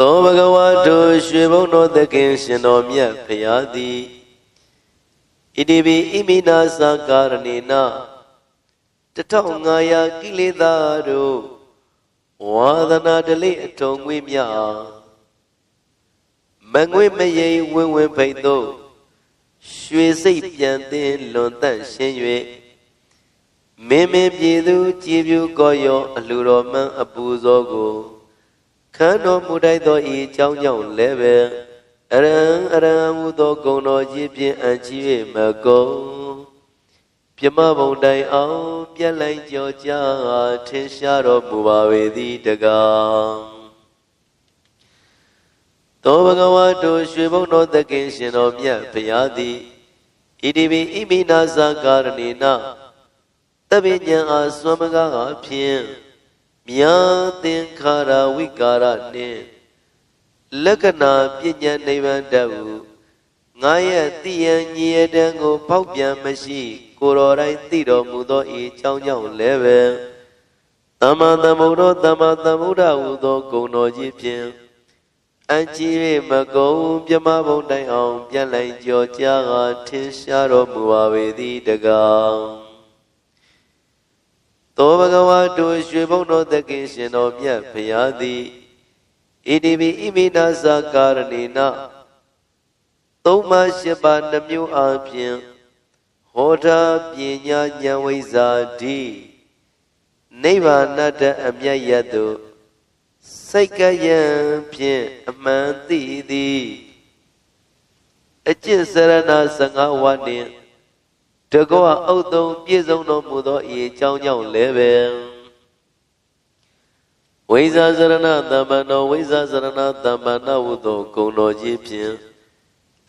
သောဘဂဝါတို့ရွှေဘုံတော်သခင်ရှင်တော်မြတ်ဖရာသည်ဣတိပိဣမိနာသကာရဏေန1500ကိလေသာတို့ဝါဒနာတလိအထုံငွေမြမငွေမရိဝင်းဝင်းဖိတ်တို့ရွှေစိတ်ပြန်သင်းလွန်တန့်ရှင်း၍မင်းမင်းပြည်သူကြည်ပြူကောရောအလှတော်မှန်အပူဇော်ကို ခန္တော်မူတိုက်သောဤအကြောင်းကြောင့်လည်းပဲအရံအရံဟူသောဂုဏ်တော်ကြီးဖြင့်အံ့ကြီး၍မကုန်ပြမဘုံတိုင်အောင်ပြက်လိုက်ကြောကြထင်ရှားတော်မူပါပေသည်တကားသောဘဂဝါတို့ရွှေဘုံတော်သခင်ရှင်တော်မြတ်ဘုရားသည်ဣတိပိဣမိနာဇာကာရဏေနတပိညာအားစွမ်းမကားအဖြစ် မြာသင်္ခါရဝိကာရနှင့်လက္ခဏာပညာနိဗ္ဗာန်တတ်ဟုငါရဲ့တိယံညီရတံကို ပေါက်ပြန်မရှိ ကိုယ်တော်တိုင်းသိတော်မူသောဤအကြောင်းကြောင့်လည်းပဲသမ္မာသမ္ဗုဒ္ဓသမ္မာသမ္ဗုဒ္ဓဟူသောဂုဏ်တော်ကြီးဖြင့်အံကြည်၍မကုံပြမဘုံတိုင်အောင် ပြန်လိုက်ကြောကြားကထင်ရှားတော်မူပါပေသည်တကား သောဘဂဝါတို့ရွှေဘုံတော်သခင်ရှင်တော်မြတ်ဖရာသည်ဣတိပိဣမိနာဇာကာရဏေနသုံးပါးရှစ်ပါးနှမျိုးအားဖြင့်ဟောတာပညာဉာဏ်ဝိဇ္ဇာတိနိဗ္ဗာန်တအမြတ်ရတုစိတ်ကယံဖြင့်အမှန်သိသည်အကျင့်စရဏ15ဝါနှင့် တကောအုတ်သုံးပြည့်စုံတော်မူသောဤအကြောင်းကြောင့်လည်းပဲဝိဇာစရဏသမ္ပန္နောဝိဇာစရဏသမ္ပန္နဟုသောဂုဏ်တော်ကြီးဖြင့်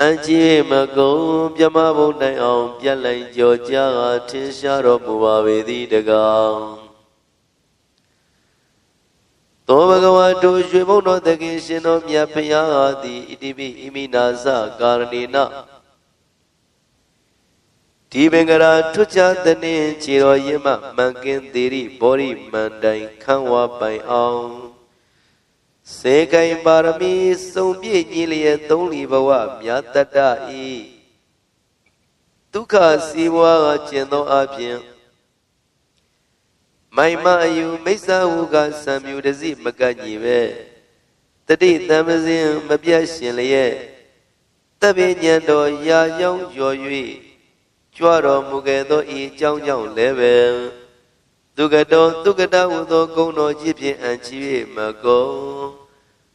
အံကြည်မကုံပြမဘုံတိုင်အောင် ပြက်လိုက်ကြောကြားကထင်ရှားတော်မူပါပေသည်တကားသောဘဂဝါတို့ရွှေဘုံတော်သခင်ရှင်တော်မြတ်ဖရာသည်ဣတိပိဣမိနာဇကာရဏေန ဒီပင်ကရာထွတ်ချသနှင့်ခြေတော်ရင်းမှမန်ကင်းသေးရိဘောရိမန္တိုင်ခန်းဝါပိုင်အောင်စေကိုင်ပါရမီစုံပြည့်ညီလျက်သုံးလီဘဝမြတ်တတ္တဤဒုက္ခစီးပွားကကျင်သောအပြင်မိုင်မအယူမိစ္ဆာဟုကစံမြူတစိမကညီပဲတတိတမစင်မပြတ်ရှင်လျက်တပိညံတော်ရာကြောင်း ကျော်၍ကြွတော်မူခဲ့သောဤအကြောင်းကြောင့်လည်းပဲသူကတော်သူကတဟုသောဂုဏ်တော်ကြီးဖြင့်အံချီ၍မကုန်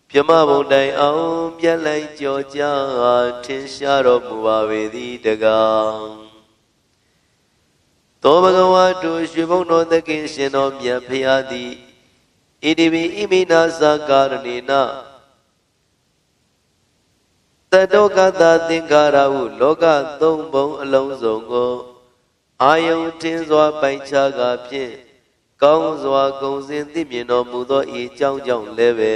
ပြမဘုံတိုင်အောင်ပြက်လိုက်ကြောကြထင်ရှားတော်မူပါပေသည်တကားသောဘဂဝါတို့ရွှေဘုံတော်သခင်ရှင်တော်မြတ်ဖရာသည်ဣတိပိဣမိနာသကာရဏေန တတောကတာသင်္ခါရဟုလောကသုံးဘုံအလုံးစုံကိုအာယုန်တင်းစွာပိုင်ခြားကာဖြင့်ကောင်းစွာဂုံစင်သိမြင်တော်မူသောဤအကြောင်းကြောင့်လည်းပဲ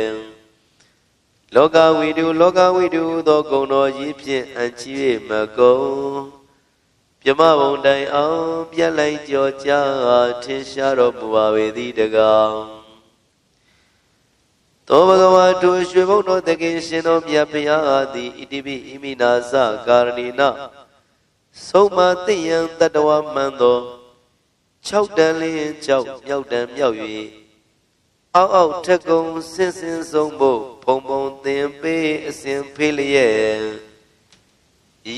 လောကဝိတုလောကဝိတုသောဂုံတော်ကြီးဖြင့်အံချီ၍မကုန်ပြမဘုံတိုင်အောင်ပြက်လိုက်ကြောကြားထင်ရှားတော်မူပါပေသည်တကား သောဘဂဝါတို့ရွှေဘုံတော်တခင်ရှင်တော်မြတ်ဘုရားသည်ဣတိပိဣမိနာသကာရဏီနဆုံးမသိယံတတဝမှန်သော6တန်လင်းကြောက်မြောက်တန်မြောက်၍အောက်အောက်ထက်ကုံဆင်းဆင်းဆုံးဖို့ဖုံဖုံသင်ပေးအစဉ်ဖေးလျက်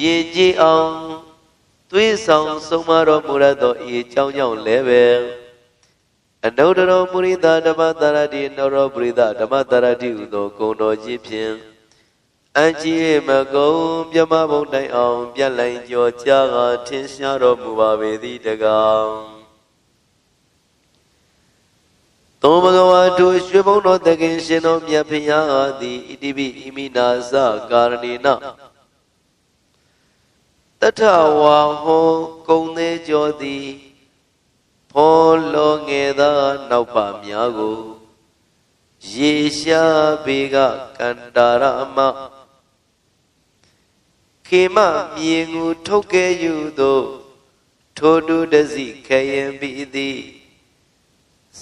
ရေကြည်အောင်သွေးဆောင်ဆုံးမတော်မူရသောဤအကြောင်းကြောင့်လည်းပဲ အနုတ္တရောမုရိဒဓမ္မတရတိနောရောပရိဒဓမ္မတရတိဟုသောဂုဏ်တော်ကြီးဖြင့်အံကြီးမကုံမြမဘုံတိုင်အောင် ပြက်လိုက်ကြောကြားကထင်ရှားတော်မူပါပေသည်တကားသောဘဂဝါတို့ရွှေဘုံတော်တခင်ရှင်တော်မြတ်ဖရာသည်ဣတိပိဣမိနာဇကာရဏေနတထဝါဟောကုံသေးကြောသည် ဖောလောငယ်သာနောက်ပါများကိုရေရှားဘေကကန္တာရမခေမမြေငူထုတ်ကဲယူသောထိုတုတစီခရင်ပိသည်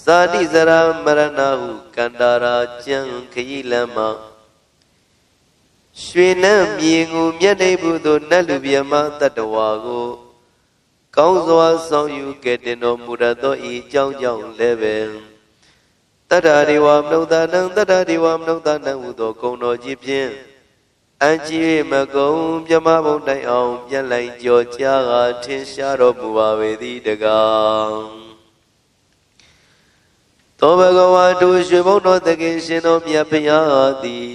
ဇာတိဇရာမရဏဟုကန္တာရာကျံခရီလမ်းမှာရွှေနှံမြေငူမျက်နှိပ်ဘူးသို့နတ်လူမြမတတ္တဝါကို ကောင်းစွာဆောင်ယူကဲ့တင်တော်မူရသောဤအကြောင်းကြောင့်လည်းပဲတတ္တရိဝမနုဿနံတတ္တရိဝမနုဿနံဟုသောဂုဏ်တော်ကြီးဖြင့်အကြည်မကုံမြမဘုံတိုင်အောင်ပြန်လိုက်ကြောကြားကထင်ရှားတော်မူပါပေသည်တကားသောဘဂဝါတို့ရွှေဘုံတော်တခင်ရှင်တော်မြတ်ဖရာသည်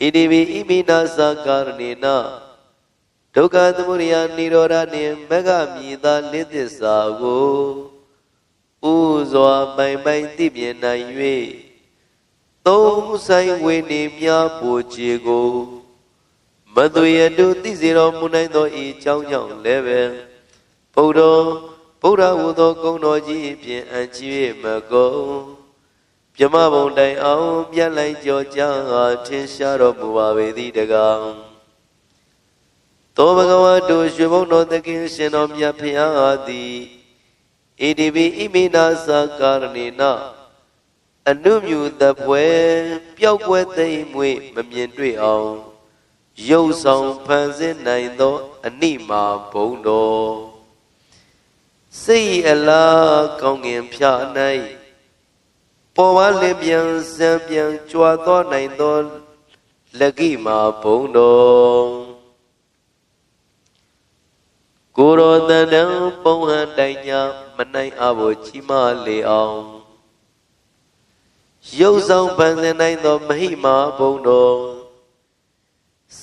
ဣတိပိဣမိနာသကာရဏေန ဒုက္ခသမုဒယနိရောဓနှင့်မဂ္ဂမြည်သာလင်းသစ္စာကိုဥစွာပိုင်ပိုင်သိမြင်နိုင်၍သုံးဆိုင်ဝေနေမြပူချေကိုမသွေရတုသိစေတော်မူနိုင်သောဤအကြောင်းကြောင့်လည်းပဲဘုဒ္ဓဗုဒ္ဓဟူသောဂုဏ်တော်ကြီးဖြင့်အကြည့်မကုန်ပြမဘုံတိုင်အောင်ပြက်လိုက်ကြောကြားထင်ရှားတော်မူပါပေသည်တကား သောဘဂဝါတို့ရွှေဘုံတော်သခင်ရှင်တော်မြတ်ဖျားသည်ဣတိပိဣမိနာသကာရဏေနအနုမြူတပွဲပျောက်ပွဲသိမ့်မွေမမြင်တွေ့အောင်ရုပ်ဆောင်ဖန်ဆင်းနိုင်သော အနိမာဘုံတော်စိတ်အလားကောင်းငင်ဖြာ၌ပေါ်ဝါလင်းပြန်စံပြန်ကြွာသောနိုင်သောလကိမာဘုံတော် ကိုရောတန်တံပုံဟန်တိုင်ညာမနိုင်အဖို့ချီးမလေအောင်ရုပ်ဆောင်ပန်းစင်နိုင်သောမဟိမာဘုံတော်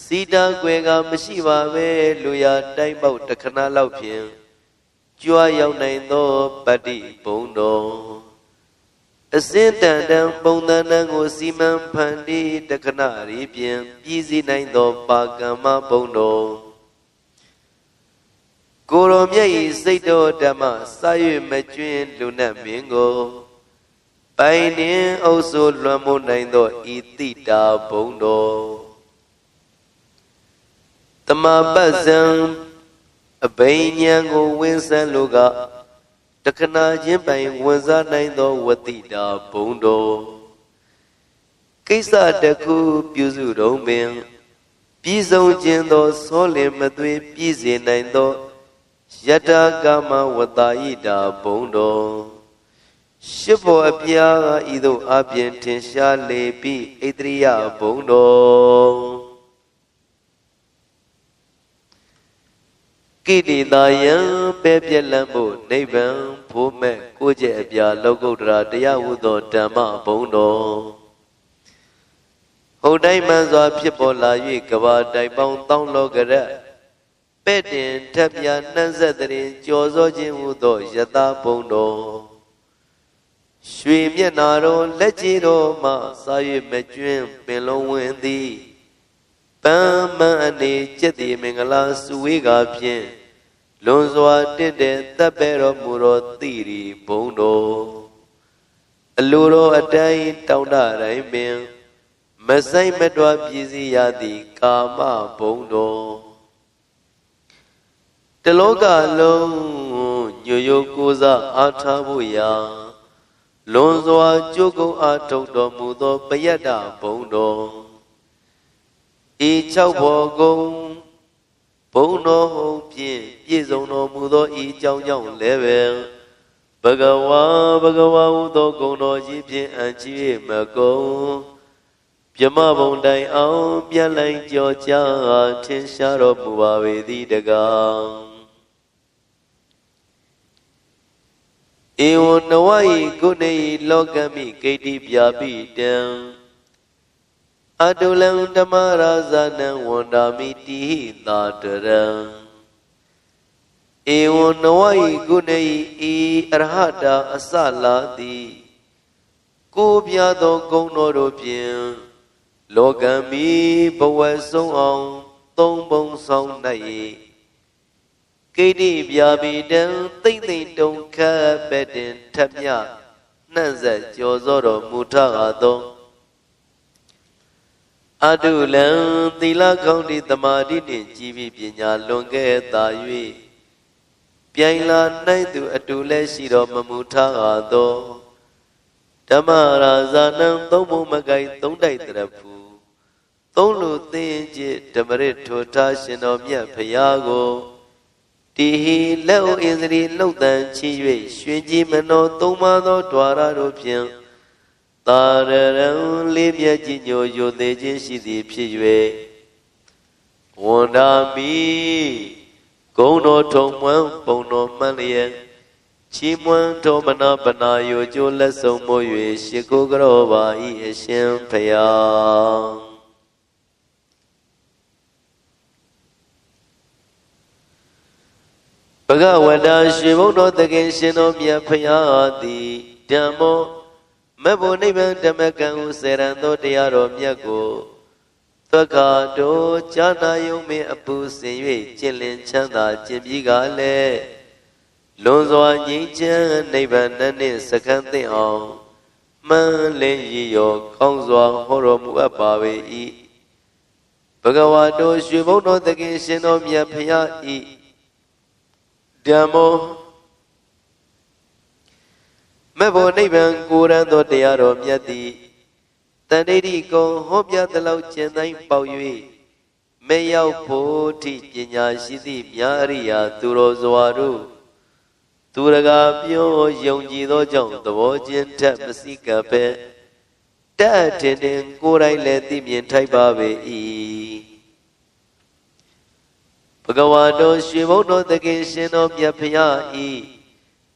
စီတာကွယ်ကမရှိပါပဲလူရတိုင်းပေါက်တခဏလောက်ဖြင့်ကြွားရောက်နိုင်သောပတ္တိဘုံတော်အစင်းတန်တန်ပုံသဏ္ဍာန်ကိုစီမံဖန်တီးတခဏရီဖြင့်ပြည်စည်းနိုင်သောပါကမ္မဘုံတော် ကိုရောမြတ်ဤစိတ်တော်ဓမ္မစာရွေမကျွင်းလူနတ်မင်းကိုပိုင်နှင်းအုပ်ဆိုလွှမ်းမိုးနိုင်သောဤတိတာဘုံတော်တမပတ်ဇံအဘိညာဉ်ကိုဝင်းဆန်းလိုကတခဏချင်းပိုင်ဝင်စားနိုင်သောဝတိတာဘုံတော်ကိစ္စတခုပြုစုတော်ပင် ပြည်စုံခြင်းသောသောလင်မသွေပြည်စေနိုင်သော ယတကာမဝတ္တာဣတာဘုံတော်ရှစ်ဘောအပြားဤသို့အပြင်ထင်ရှားလေပြီးဣတရိယဘုံတော်ကိတိတာယံပဲပြက်လန့်ဖို့နိဗ္ဗာန်ဖို့မဲ့ကိုကျက်အပြားလောကုတ္တရာတရားဟုသောဓမ္မဘုံတော်ဟုတ်တိုင်းမှန်စွာဖြစ်ပေါ်လာ၍ကဘာတိုင်ပေါင်းတောင်းလောကရက် ပဲ့တင်ထပ်ပြနှံ့ဆက်တဲ့ကြော်စောခြင်းဟုသောယတဘုံတော်ရွှေမျက်နာတော်လက်ကြီးတော်မှစာရွမကျွင်းပင်လုံးဝင်သည်ပန်းမန်းအနေကျက်သည်မင်္ဂလာစုဝေးကားဖြင့်လွန်စွာတင့်တဲ့တပ်ပဲတော်မူတော်တိရီဘုံတော်အလိုတော်အတိုင်းတောင်းတတိုင်းပင် မဆိုင်မတော်ပြည်စည်းရသည် ကာမဘုံတော် တလောကလုံးညို့ရိုးကိုးစားအားထားဖို့ရာလွန်စွာကြိုးကုပ်အားထုတ်တော်မူသောပယတ္တဘုံတော်ဤ၆ဘောကုံဘုံတော်ဟုတ်ဖြင့်ပြည့်စုံတော်မူသောဤအကြောင်းကြောင့်လည်းပဲဘဂဝါဘဂဝါဟုသောဂုဏ်တော်ကြီးဖြင့်အကြည့်မကုန်ပြမဘုံတိုင်အောင်ပြန်လိုက်ကြောကြားထင်ရှားတော်မူပါပေသည်တကား ဧဝနဝဤကုနေလောကမိဂိတိပြာပိတံအတုလံဓမ္မရာဇနံဝန္တာမိတိဟိသာတရံဧဝနဝဤကုနေဤအရဟတာအစလာသည်ကိုပြသောဂုဏ်တော်တို့ဖြင့်လောကမိဘဝဆုံးအောင်သုံးပုံဆောင်၌ ကိတိပြာပိတံသိမ့်သိမ့်တုံခတ်ပဲ့တင်ထပ်မြနှံ့ဆက်ကြော်စောတော်မူထကားသောအတုလံသီလကောင်းတိတမာတိနှင့်ကြည်ပြီးပညာလွန်ခဲ့သာ၍ပြိုင်လာနိုင်သူအတူလဲရှိတော်မမူထကားသောဓမ္မရာဇာနံသုံးဘုံမကိုင်သုံးတိုက်တရဖူသုံးလူသင်จิตဓမ္မရစ်ထိုထားရှင်တော်မြတ်ဖရာကို တိဟိလက်ဥဣန္ဒြေလှုပ်တန်ချီ၍ရွှင်ကြည်မနောသုံးပါးသောဓွာရတို့ဖြင့်တာရရံလေးမြတ်ကြီးညိုယိုသေးခြင်းရှိသည်ဖြစ်၍ဝန္ဒာမိဂုံတော်ထုံမွန်းပုံတော်မှန်လျက်ချီးမွမ်းတော်မနာပနာယိုကျိုးလက်ဆုံးမို့၍ရှ िख ိုကြောပါဤအရှင်ဖယားဘ ဂဝတာရွှေဘုံတော်တခင်ရှင်တော်မြတ်ဖယားသည်ဓမ္မောမဘုနိဗ္ဗာန်ဓမ္မကံဟုစေရန်သောတရားတော်မြတ်ကိုသက္ကာတို့ဈာနာယုံမင်းအပူစင်၍ကျင့်လင်ချမ်းသာကျင့်ပြီးကလည်းလွန်စွာငြိမ်းချမ်းနိဗ္ဗာန်နှင့်စခန်းသိအောင်မှန်လင်းရည်ရောကောင်းစွာဟောတော်မူအပ်ပါ၏ဘဂဝါတို့ရွှေဘုံတော်သခင်ရှင်တော်မြတ်ဖရာဤ ဓမ္မောမေဖို့နိဗ္ဗာန်ကိုရန်သောတရားတော်မြတ်သည်တန်တိတိကုံဟောပြသလောက်ကျင်တိုင်းပေါက်၍မေရောက်ဖို့ထိပညာရှိသည့်မြာရိယာသူတော်စွာတို့သူရကာပြောယုံကြည်သောကြောင့်သဘောချင်းထက်မစိကပ်ပဲတက်တင်တင်ကိုယ်တိုင်လည်းသိမြင်ထိုက်ပါပေ၏ ဘဂဝါတော်ရွှေဘုံတော်သခင်ရှင်တော်မြတ်ဖရာဤ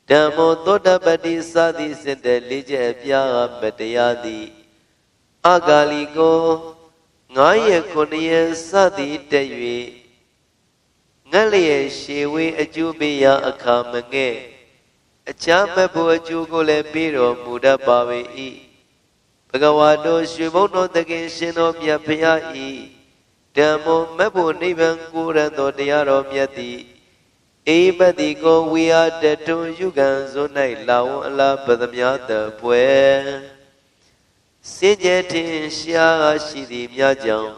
ဓမ္မောသောတပတိစသည်စင်တဲ့လေးချက်ပြားမတရားသည်အဂါလီကို9ရက်9ရက်စသည်တက်၍ငတ်လျက်ရှေဝေးအကျိုးပေးရာအခါမငဲ့အချမ်းမဲ့ဖို့အကျိုးကိုလည်းပေးတော်မူတတ်ပါ၏ဘဂဝါတို့ရွှေဘုံတော်တခင်ရှင်တော်မြတ်ဖရာဤ ဓမ္မောမက်ဖို့နိဗ္ဗာန်ကိုရသောတရားတော်မြတ်သည်အေပတိကိုဝိဟာတတုယုကံဇု၌လာဝံအလားပဒမြတ်တပွဲစင်ကြယ်တင်ရှားရှိသည်မြတ်ကြောင့်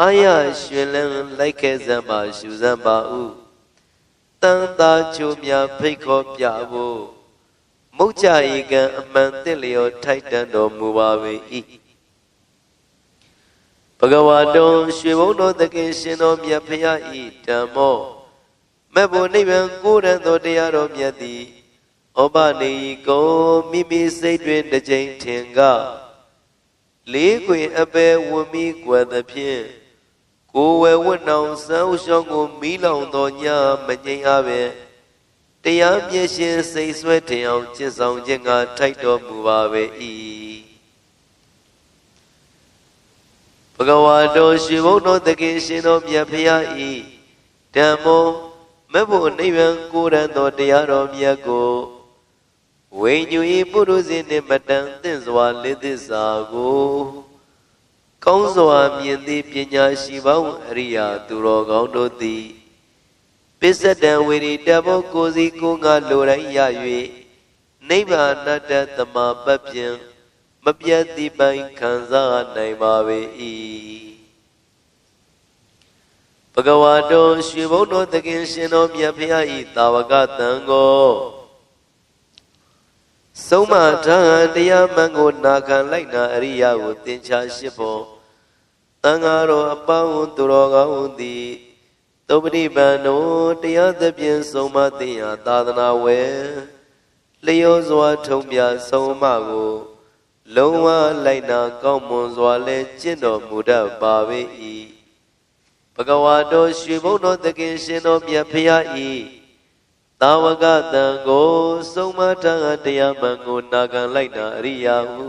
အာရရွှင်လန်းလိုက်ခဲ့စမ်းပါရှုစမ်းပါဥတန်သာချိုများဖိတ်ခေါ်ပြဖို့မုတ်ချဧကံအမှန်တင့်လျော်ထိုက်တန်တော်မူပါ၏ ဘဂဝါတော်ရွှေဘုံတော်တခင်ရှင်တော်မြတ်ဖရာဤဓမ္မောမဲ့ဖို့နိဗ္ဗာန်ကိုရန်သောတရားတော်မြတ်သည်ဩပနေကိုမိမိစိတ်တွင်တစ်ကြိမ်ထင်ကလေးခွေအပဲဝမိကွယ်သဖြင့်ကိုယ်ဝယ်ဝတ်နောင်စံဥရှောင်းကိုမီးလောင်တော်ညမငြိမ်အားပဲတရားမျက်ရှင်စိတ်ဆွဲထင်အောင်ကျင့်ဆောင်ခြင်းကထိုက်တော်မူပါပဲ၏ ဘဂဝါတော်ရှင်ဘုန်းတော်တခင်ရှင်တော်မြတ်ဖရာဤဓမ္မောမဖို့နိဗ္ဗာန်ကိုရန်သောတရားတော်မြတ်ကိုဝိညူဤပုရုဇဉ်နှင့်မတန်သင့်စွာလေးသစ္စာကိုကောင်းစွာမြင်သည်ပညာရှိပေါင်းအရိယာသူတော်ကောင်းတို့သည်ပစ္စတံဝေရီတဘောကိုစီကိုငါလိုတိုင်းရ၍နိဗ္ဗာန်တ္တသမပပ္ပြံ မပြတ်တိပိုင်ခံစားနိုင်ပါပေ၏ဘဂဝါတော်ရွှေဘုံတော်သခင်ရှင်တော်မြတ်ဖရာဤတာဝကတန်ကိုဆုံးမထားတရားမှန်ကိုနာခံလိုက်နာအရိယာကိုသင်္ချာရှိဖို့တန်ဃာတော်အပေါင်းသူတော်ကောင်းသည်သုပတိပန်တို့တရားသဖြင့်ဆုံးမသိရာသာသနာဝယ်လျောစွာထုံပြဆုံးမကို လုံးဝလိုက်နာကောင်းမွန်စွာလဲကျင့်တော်မူတတ်ပါ၏ဘဂဝါတော်ရွှေဘုံတော်သခင်ရှင်တော်မြတ်ဖရာဤတာဝကတံကိုဆုံးမထံတရားမှန်ကိုနာခံလိုက်နာအရိယာဟု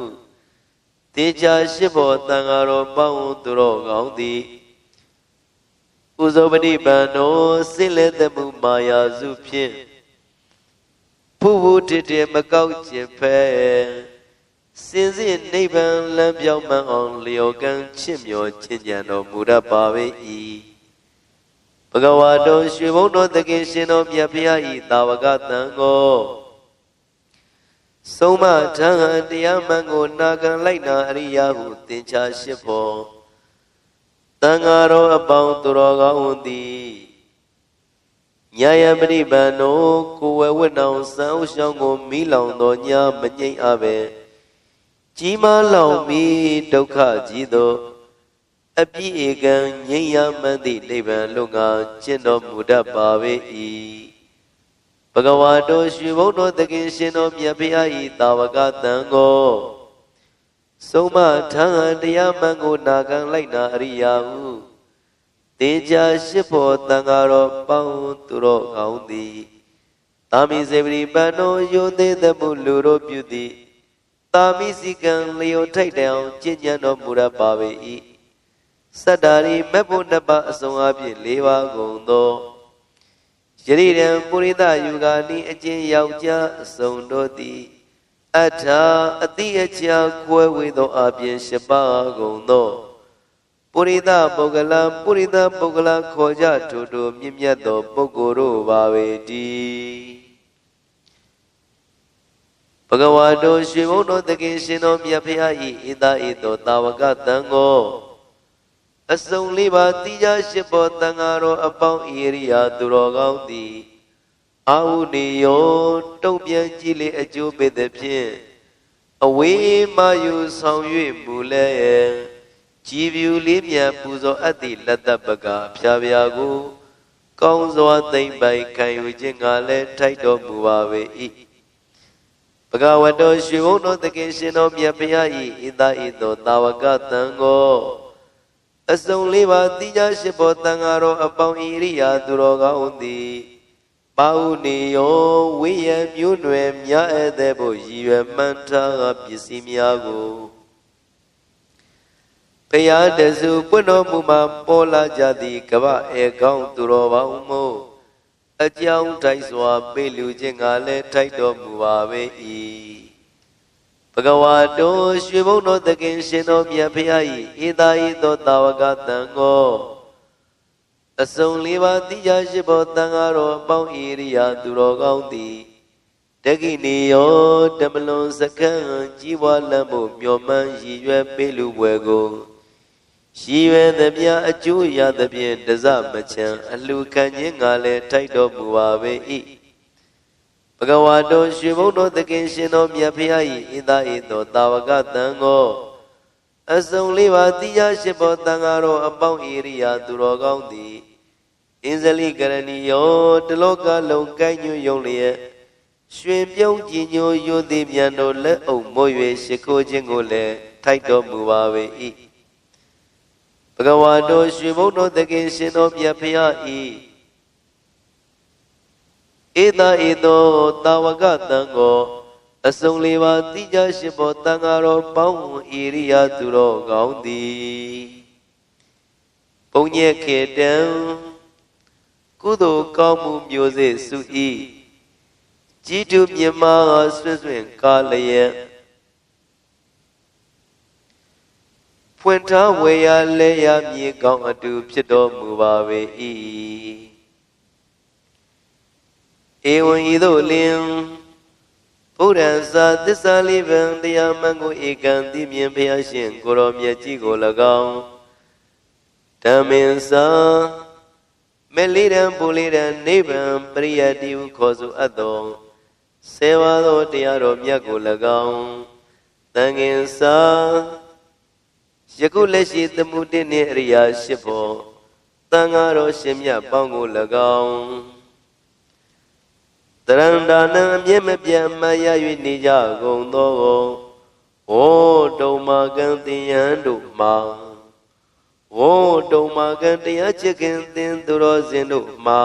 တေချာရှိဖို့တန်ဃာတော်ပေါင်းသူတော်ကောင်းသည်ဥဇောပတိပန်တော်စိလက်သမှုမာယာစုဖြင့်ဖူဖူတည်တည်မကောက်ခြင်းဖဲ စင်စစ်နိဗ္ဗာန်လမ်းပြောင်းမှန်အောင်လျော်ကံချင့်မြော်ခြင်းကြံတော်မူတတ်ပါ၏ဘဂဝါတော်ရွှေဘုံတော်တခင်ရှင်တော်မြတ်ဖရာဤတာဝကတန်ကိုဆုံးမထံတရားမှန်ကိုနာခံလိုက်နာအရိယာဟုသင်္ချာရှိဖို့တန်ဃာတော်အပေါင်းသူတော်ကောင်းသည်ညာယပရိပန်တို့ကိုဝဲဝတ်နောင်စံဥရှောင်းကိုမိလောင်တော်ညာမငိမ့်အပ်ပဲ ကြီးမားလောင်ပြီးဒုက္ခကြီးသောအပြည့်ဧကံငြိမ်းရမှန်းသည့်နိဗ္ဗာန်လုံငါကျင့်တော်မူတတ်ပါပေ၏ဘဂဝါတော်ရွှေဘုံတော်သခင်ရှင်တော်မြတ်ဖရာ၏တာဝကတန်ကိုဆုံးမထံတရားမှန်ကိုနာခံလိုက်နာအရိယာဟုတေချာရှိဖို့တန်ဃာတော်ပေါင်းသူတော်ကောင်းသည်သာမိစေပရိပန္နောယုံသေးသမှုလူတို့ပြုသည် သာမိစီကံလျောထိုက်တအောင်ကျင့်ကြံတော်မူရပါပေ၏စတ္တာရီမက်ဖို့နှစ်ပါးအစုံအပြည့်၄ပါးကုန်သောယရိရံပုရိသယူဂာနိအကျဉ်ယောက်ျားအစုံတို့သည်အထာအတိအချာခွဲဝေသောအပြင်၈ပါးကုန်သောပုရိသပုဂ္ဂလပုရိသပုဂ္ဂလခေါ်ကြထို့ထိုမြင့်မြတ်သောပုဂ္ဂိုလ်တို့ပါပဲတည်းဘ ဂဝါတို့ရွှေဘုံတော်သခင်ရှင်တော်မြတ်ဖရာဤဣသာဤသောတာဝကတန်ကိုအစုံလေးပါတိကြရှိပေါ်တန်ဃာတော်အပေါင်းဣရိယာသူတော်ကောင်းသည်အာဟုနေယောတုံပြန်ကြည်လေအကျိုးပေသည်ဖြင့်အဝေးမှယူဆောင်၍မူလဲကြည်ပြူလေးမြန်ပူဇော်အပ်သည့်လက်သက်ပကဖြာဖြာကိုကောင်းစွာသိမ့်ပိုင်ခံယူခြင်းကလည်းထိုက်တော်မူပါပေ၏ ဘဂဝတောရွှေဘုံတော်သခင်ရှင်တော်မြတ်ဖရာ၏ဣသဤသောတာဝကတန်ကိုအစုံလေးပါတိကျရှိဖို့တန်ဃာတော်အပေါင်းဣရိယာသူတော်ကောင်းသည်ပါဟုနေယောဝိယံမျိုးနွယ်မြတ်ဧည့်သည်ဖို့ရည်ရွယ်မှန်းထားပစ္စည်းများကိုတရားတစုပွင့်တော်မူမှာပေါ်လာကြသည်ကပဧကောင်းသူတော်ပေါင်းမို့ အကြောင်းတိုက်စွာပေးလူခြင်းကလည်းထိုက်တော်မူပါပေ၏ဘဂဝါတော်ရွှေဘုံတော်သခင်ရှင်တော်မြတ်ဖရာ၏ဧသာဤသောတာဝကတန်ကိုအစုံလေးပါးတိကျရှိဖို့တန်ဃာတော်အပေါင်းဣရိယာသူတော်ကောင်းသည်တက္ကိနေယောတမလွန်စကံကြီးပွားလမ်းဖို့မျောမှန်းရည်ရွယ်ပေးလူပွဲကို ရည်ရွယ်သမျှအကျိုးရသဖြင့်တစမချံအလှခံခြင်းကလည်းထိုက်တော်မူပါပေ၏ဘဂဝါတော်ရွှေဘုံတော်သခင်ရှင်တော်မြတ်ဖရာ၏ဣသဤသောတာဝကတန်ကိုအစုံလေးပါတိယရှိဘောတန်ဃာတော်အပေါင်းဣရိယာသူတော်ကောင်းသည်အင်းဇလိကရဏီယောတလောကလုံးကိုင်းညွယုံလျက်ရွှင်ပြုံးကြည်ညိုယိုသည်မြန်တော်လက်အုပ်မိုး၍ရှိခိုးခြင်းကိုလည်းထိုက်တော်မူပါပေ၏ ဘဂဝါတော်ရွှေဘုံတော်သခင်ရှင်တော်မြတ်ဖရာ၏ဧတဧသောတာဝကတံကိုအစုံလေးပါတိကျရှိဖို့တန်ဃာတော်ပေါင်းဣရိယာသူတော်ကောင်းသည်ပုံညက်ခေတံကုသိုလ်ကောင်းမှုမျိုးစေ့စုဤကြည်တူမြမဆွဆွင့်ကာလျက် ဖွင့်ထားဝေရလဲရမြေကောင်းအတူဖြစ်တော်မူပါပေ၏ဧဝံဤသို့လင်ဘုရားသာသစ္စာလေးပံတရားမှန်ကိုဧကံသိမြင်ဖျားရှင်ကိုရောမြတ်ကြီးကို၎င်းဓမ္မင်သာမေလိရံပူလိရံနိဗ္ဗာန်ပရိယတိဟုခေါ်ဆိုအပ်သောဆေဝါသောတရားတော်မြတ်ကို၎င်းတန်ငင်သာ ယခုလက်ရှိသမှုတည်းနှင့်အရိယာရှိဖို့တန်ဃာတော်ရှင်မြတ်ပေါင်းကို၎င်းတရန္တာနံအမြင့်မပြတ်မှန်ရ၍နေကြကုန်သောဩတုံမာကံတင်ယံတို့မှာဩတုံမာကံတရားချစ်ခင်သင်သူတော်စင်တို့မှာ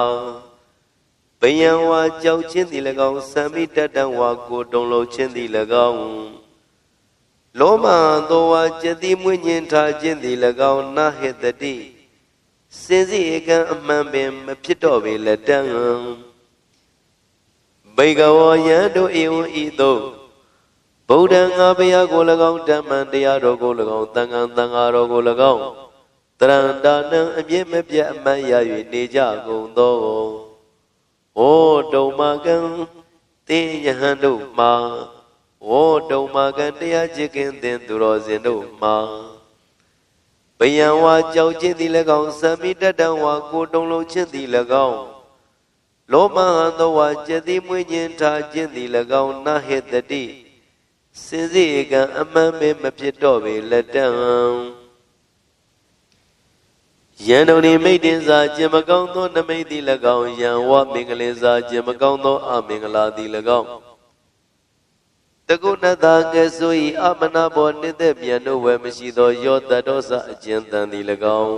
ဘယံဝါကြောက်ချင်းသည်၎င်းသံမိတတံဝါကိုတုံလုံးချင်းသည်၎င်း လောမသောဝါကျတိမွေ့ညင်ထားခြင်းသည်၎င်းနာဟေတတိစင်စီဧကံအမှန်ပင်မဖြစ်တော့ပေလက်တံဘေကဝယံတို့ဧဝံဤသို့ဗုဒ္ဓံငါဘုရားကို၎င်းဓမ္မံတရားတော်ကို၎င်းသံဃာသံဃာတော်ကို၎င်းတရန္တာနံအပြည့်မပြတ်အမှန်ရ၍နေကြကုန်သောဩတုံမကံတေယဟန်တို့မှာ ဩတုံမကံတရားချစ်ခင်သင်သူတော်စင်တို့မှာဘယံဝါကြောက်ခြင်းသည်၎င်းသမိတတံဝါကိုတုံလုံးခြင်းသည်၎င်းလောမဟံသောဝါကျတိမွေးခြင်းထားခြင်းသည်၎င်းနာဟေတတိစင်စီကံအမှန်ပင်မဖြစ်တော့ပေလက်တံယံတုန်ဤမိတ်တင်စာကျင်မကောင်းသောနမိတ်သည်၎င်းယံဝမင်္ဂလင်စာကျင်မကောင်းသောအမင်္ဂလာသည်၎င်း တကုဏတာကဲဆိုဤအမနာဘောနှစ်သက်ပြန်တို့ဝယ်မရှိသောယောတတောစအကျဉ်တန်သည်၎င်း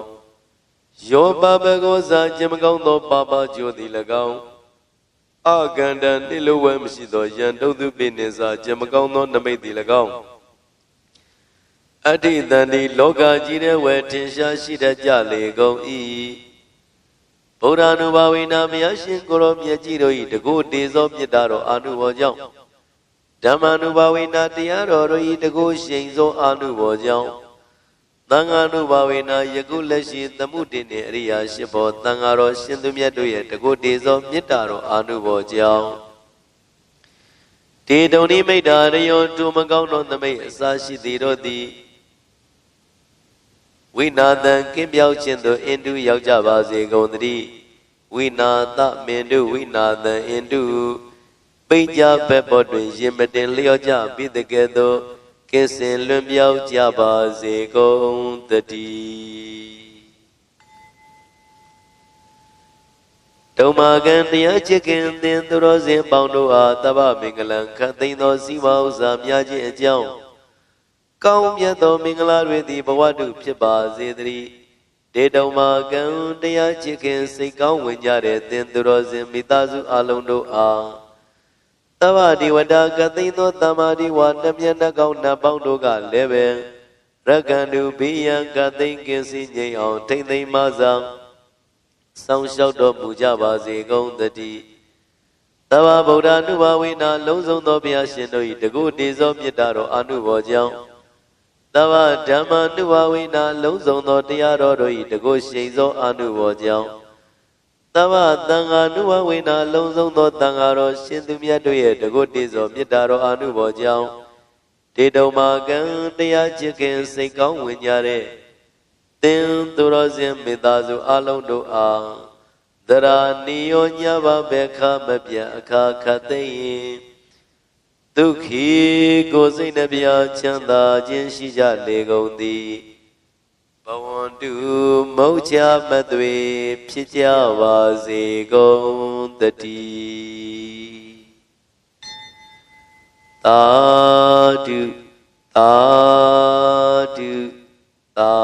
ယောပပကောစာကျင်မကောင်းသောပါပါကျိုသည်၎င်းအကန္တနှိလိုဝဲမရှိသောယံတုတ်သူပိနေစာကျင်မကောင်းသောနမိတ်သည်၎င်းအဋ္ဌိတန်ဒီလောကကြီးတဲ့ဝဲထင်ရှားရှိတတ်ကြလေကုန်၏ဗုဒ္ဓ ानु ဘာဝိနာမယရှင်ကိုရောမြတ်ကြီးတို့၏တကုတေသောမြတ်တာတော်အာနုဘောကြောင့် ဓမ္မ ानु ဘာဝိနာတရားတော်တို့၏တကုရှိန်သောအာနုဘောကြောင့်သံဃာနုဘာဝေနာယခုလက်ရှိသမှုတင်နေအရိယာရှိဘောသံဃာတော်ရှင်သူမြတ်တို့ရဲ့တကုတေသောမေတ္တာတော်အာနုဘောကြောင့်တေတုန်ဤမိတ္တာရယောတူမကောင်းသောသမိတ်အစာရှိသည်တို့သည်ဝိနာသံကင်းပြောက်ခြင်းသို့အင်တုရောက်ကြပါစေကုန်သတည်းဝိနာသမင်တုဝိနာသံအင်တု ပိဉ္ကြဘက်ပေါ်တွင်ရင်မတင်လျော့ကြပြီးတကယ်သို့ကင်းစင်လွန်မြောက်ကြပါစေကုန်သတည်းတုံမာကံတရားချစ်ခင်သင်သူတော်စင်ပေါင်းတို့အားတပ္ပမင်္ဂလံခတ်သိမ်းသောစီဝါဥစ္စာများခြင်းအကြောင်းကောင်းမြတ်သောမင်္ဂလာတွေသည်ဘဝတုဖြစ်ပါစေတည်းဒေတုံမာကံတရားချစ်ခင်စိတ်ကောင်းဝင်ကြတဲ့သင်သူတော်စင်မိသားစုအလုံးတို့အား သဗ္ဗဒီဝတာကသိသောတမ္မာဒီဝါနှမျက်နှကောင်းနှပေါင်းတို့ကလည်းပဲရကန္တုဘိယံကသိင်ကင်းစည်းငြိမ်အောင်ထိမ့်သိမ့်မဆောင်ဆောင်းလျှောက်တော်မူကြပါစေကုန်သတည်းသဗ္ဗဗုဒ္ဓ ानु ဘာဝိနာလုံးစုံသောဘုရားရှင်တို့၏တကုတေသောမေတ္တာတော်အနုဘောကြောင့်သဗ္ဗဓမ္မ ानु ဘာဝိနာလုံးစုံသောတရားတော်တို့၏တကုရှိန်သောအနုဘောကြောင့် သဗ္ဗသံဃာ ानु ဘာဝိနာလုံးစုံသောသံဃာတော်ရှင်သူမြတ်တို့ရဲ့တကုတေသောမေတ္တာတော်အနုဘောကြောင့်တေတုံမာကံတရားချစ်ခင်စိတ်ကောင်းဝင်ကြတဲ့သင်သူတော်စင်မေတ္တာစုအလုံးတို့အားသရာနိယောညဘဘေခမပြအခါခတ်သိရင်ဒုက္ခိကိုယ်စိတ်နှပြချမ်းသာခြင်းရှိကြလေကုန်သည် ဘဝန္တုမုတ်ချမသွေဖြစ်ကြပါစေကုန်တည်းသာဓုသာဓုသာ